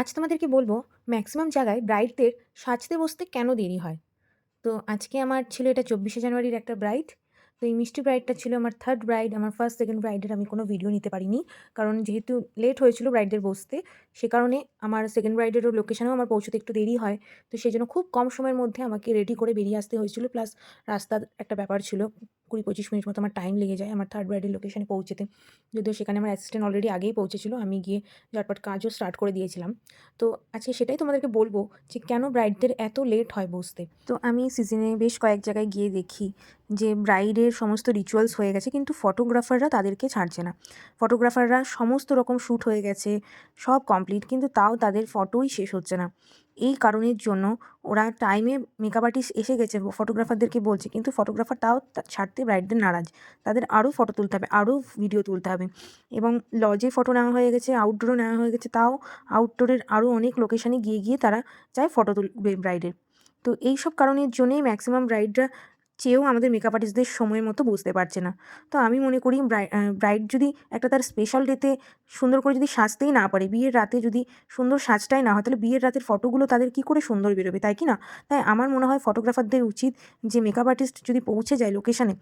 আজ তোমাদেরকে বলব ম্যাক্সিমাম জায়গায় ব্রাইডদের সাজতে বসতে কেন দেরি হয়? তো আজকে আমার ছিল এটা চব্বিশে জানুয়ারির একটা ব্রাইড তো এই মিষ্টি ব্রাইডটা ছিল আমার থার্ড ব্রাইড আমার ফার্স্ট সেকেন্ড ব্রাইডের আমি কোনো ভিডিও নিতে পারিনি। কারণ যেহেতু লেট হয়েছিল ব্রাইডদের বসতে, সে কারণে আমার সেকেন্ড ব্রাইডেরও লোকেশানেও আমার পৌঁছতে একটু দেরি হয়। তো সেই জন্য খুব কম সময়ের মধ্যে আমাকে রেডি করে বেরিয়ে আসতে হয়েছিল প্লাস রাস্তার একটা ব্যাপার ছিল। কুড়ি পঁচিশ মিনিট মতো আমার টাইম লেগে যায়, আমার থার্ড ব্রাইডের লোকেশনে পৌঁছতে। যদিও সেখানে আমার অ্যাসিস্ট্যান্ট অলরেডি আগেই পৌঁছেছিল, আমি গিয়ে ঝটপট কাজও স্টার্ট করে দিয়েছিলাম। তো আজকে সেটাই তোমাদেরকে বলব যে কেন ব্রাইডদের এত লেট হয় বসতে? তো আমি সিজনে বেশ কয়েক জায়গায় গিয়ে দেখি যে ব্রাইডের সমস্ত রিচুয়ালস হয়ে গেছে, কিন্তু ফটোগ্রাফাররা তাদেরকে ছাড়ছে না। ফটোগ্রাফাররা সমস্ত রকম শ্যুট হয়ে গেছে, সব কমপ্লিট কিন্তু তাও তাদের ফটোই শেষ হচ্ছে না। এই কারণের জন্য ওরা টাইমে মেকআপ আর্টিস্ট এসে গেছে ফটোগ্রাফারদেরকে বলছে, কিন্তু ফটোগ্রাফার তাও ছাড়তে ব্রাইডদের নারাজ। তাদের আরও ফটো তুলতে হবে আরও ভিডিও তুলতে হবে। এবং লজে ফটো নেওয়া হয়ে গেছে আউটডোরও নেওয়া হয়ে গেছে, তাও আউটডোরের আরও অনেক লোকেশানে গিয়ে গিয়ে তারা চায় ফটো তুলবে ব্রাইডের তো এই সব কারণের জন্যেই ম্যাক্সিমাম ব্রাইডরা চেয়েও আমাদের মেকআপ আর্টিস্টদের সময় মতো বুঝতে পারছে না। তো আমি মনে করি ব্রাইড যদি একটা তার স্পেশাল ডেতে সুন্দর করে যদি সাজতেই না পারে, বিয়ের রাতে যদি সুন্দর সাজটাই না হয়, তাহলে বিয়ের রাতের ফটোগুলো তাদের কী করে সুন্দর বেরোবে, তাই কি না? তাই আমার মনে হয় ফটোগ্রাফারদের উচিত যে মেকআপ আর্টিস্ট যদি পৌঁছে যায় লোকেশানে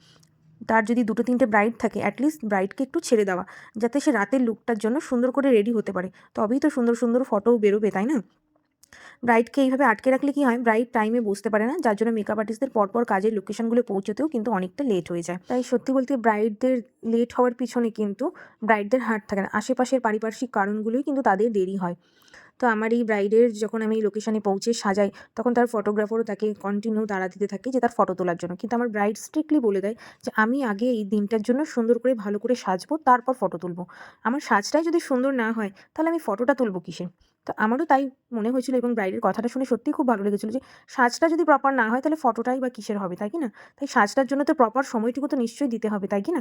তার যদি দুটো তিনটে ব্রাইড থাকে অ্যাটলিস্ট ব্রাইডকে একটু ছেড়ে দেওয়া, যাতে সে রাতের লুকটার জন্য সুন্দর করে রেডি হতে পারে। তবেই তো সুন্দর সুন্দর ফটোও বেরোবে, তাই না? ব্রাইডকে এইভাবে আটকে রাখলে কি হয়? ব্রাইড টাইমে বুঝতে পারে না। যার জন্য মেকআপ আর্টিস্টদের পরপর কাজের লোকেশনগুলো পৌঁছতেও কিন্তু অনেকটা লেট হয়ে যায়। তাই সত্যি বলতে ব্রাইডদের লেট হওয়ার পিছনে কিন্তু ব্রাইডদের হাত থাকে না। আশেপাশের পারিপার্শ্বিক কারণগুলোই কিন্তু তাদের দেরি হয়। তো আমার এই ব্রাইডের যখন আমি লোকেশনে পৌঁছে সাজাই, তখন তার ফটোগ্রাফারও তাকে কন্টিনিউ তাড়া দিতে থাকে যে তার ফটো তোলার জন্য। কিন্তু আমার ব্রাইড স্ট্রিক্টলি বলে দেয় যে আমি আগে এই দিনটার জন্য সুন্দর করে, ভালো করে সাজবো, তারপর ফটো তুলবো। আমার সাজটাই যদি সুন্দর না হয়, তাহলে আমি ফটোটা তুলবো কিসে? তো আমারও তাই মনে হয়েছিল এবং ব্রাইডের কথাটা শুনে সত্যিই খুব ভালো লেগেছিলো যে সাজটা যদি প্রপার না হয়, তাহলে ফটোটাই বা কিসের হবে, তাই কি না? তাই সাজটার জন্য তো প্রপার সময়টুকু তো নিশ্চয়ই দিতে হবে, তাই কি না?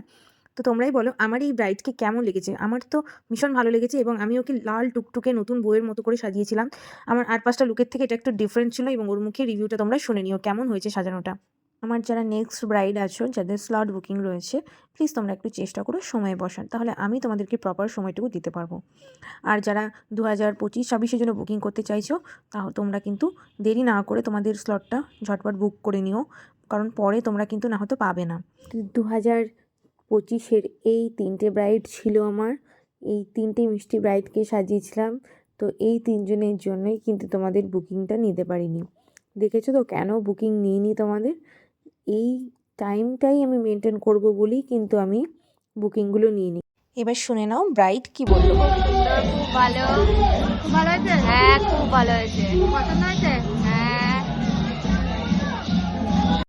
তো তোমরাই বলো, আমার এই ব্রাইডকে কেমন লেগেছে? আমার তো ভীষণ ভালো লেগেছে এবং আমি ওকে লাল টুকটুকে নতুন বইয়ের মতো করে সাজিয়েছিলাম। আমার আর পাঁচটা লুকের থেকে এটা একটু ডিফারেন্ট ছিল এবং ওর মুখে রিভিউটা তোমরা শুনে নিও, কেমন হয়েছে সাজানোটা? আমার যারা নেক্সট ব্রাইড আছো, যাদের স্লট বুকিং রয়েছে প্লিজ তোমরা একটু চেষ্টা করো সময়ে বসান তাহলে আমি তোমাদেরকে প্রপার সময়টুকু দিতে পারব। আর যারা দু হাজার পঁচিশ ছাব্বিশের জন্য বুকিং করতে চাইছো তাও তোমরা কিন্তু দেরি না করে তোমাদের স্লটটা ঝটপট বুক করে নিও, কারণ পরে তোমরা কিন্তু না হয়তো পাবে না। দু হাজার পঁচিশের এই তিনটে ব্রাইড ছিল আমার। এই তিনটে মিষ্টি ব্রাইডকে সাজিয়েছিলাম। তো এই তিনজনের জন্যই কিন্তু তোমাদের বুকিংটা নিতে পারিনি। দেখেছ তো কেন বুকিং নিইনি তোমাদের? এই টাইমটাই আমি মেনটেন করব বলেই কিন্তু আমি বুকিংগুলো নিইনি। এবার শুনে নাও ব্রাইড কি বলল। খুব ভালো। খুব ভালো হয়েছে? হ্যাঁ খুব ভালো হয়েছে। পছন্দ হয়েছে?